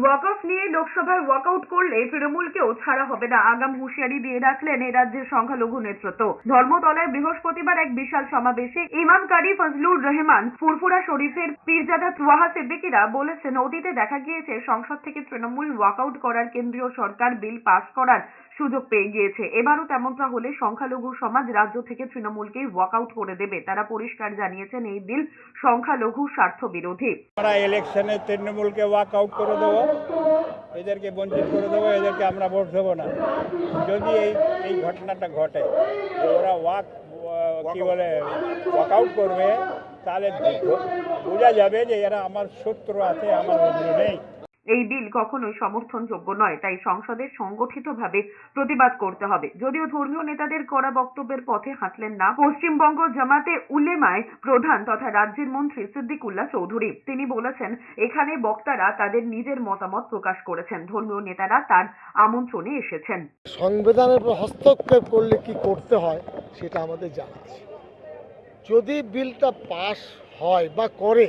ওয়াকফ নিয়ে লোকসভায় ওয়াকআউট করলে তৃণমূলকেও ছাড়া হবে না। আগাম হুঁশিয়ারি দিয়ে রাখলেন এ রাজ্যের সংখ্যালঘু নেতৃত্ব। ধর্মতলায় বৃহস্পতিবার এক বিশাল সমাবেশে ইমাম কারি ফজলুর রহমান ফুরফুরা শরীফের পীরজাদা তুয়াহা সিদ্দিকিরা বলেছেন, অতীতে দেখা গিয়েছে সংসদ থেকে তৃণমূল ওয়াকআউট করার কেন্দ্রীয় সরকার বিল পাস করার সুযোগ পেয়ে গিয়েছে। এবারও তেমনটা হলে সংখ্যালঘু সমাজ রাজ্য থেকে তৃণমূলকেই ওয়াক আউট করে দেবে, তারা পরিষ্কার জানিয়েছেন এই বিল সংখ্যালঘু স্বার্থ বিরোধী। আমরা ইলেকশনে তৃণমূলকে ওয়াক আউট করে দেবো, এদেরকে বঞ্চিত করে দেবো, এদেরকে আমরা ভোট দেবো না। যদি এই এই ঘটনাটা ঘটে ওরা ওয়াক কি বলে ওয়াক আউট করবে, তাহলে বোঝা যাবে যে এরা আমার শত্রু আছে, আমার বন্ধু নেই। এই বিল কখনোই সমর্থনযোগ্য নয়, তাই সংসদে সংগঠিতভাবে প্রতিবাদ করতে হবে। যদিও ধর্মীয় নেতাদের করা বক্তব্যের পথে হাঁটলেন না, পশ্চিমবঙ্গ জামাতে উলেমায় প্রধান তথা রাজ্যের মন্ত্রী সিদ্দিকুল্লাহ চৌধুরী। তিনি বলেছেন, এখানে বক্তারা তাদের নিজের মতামত প্রকাশ করেছেন। ধর্মীয় নেতারা তার আমন্ত্রণে এসেছেন। সংবিধানের উপর হস্তক্ষেপ করলে কি করতে হয়, সেটা আমাদের জানা আছে। যদি বিলটা পাস হয় বা করে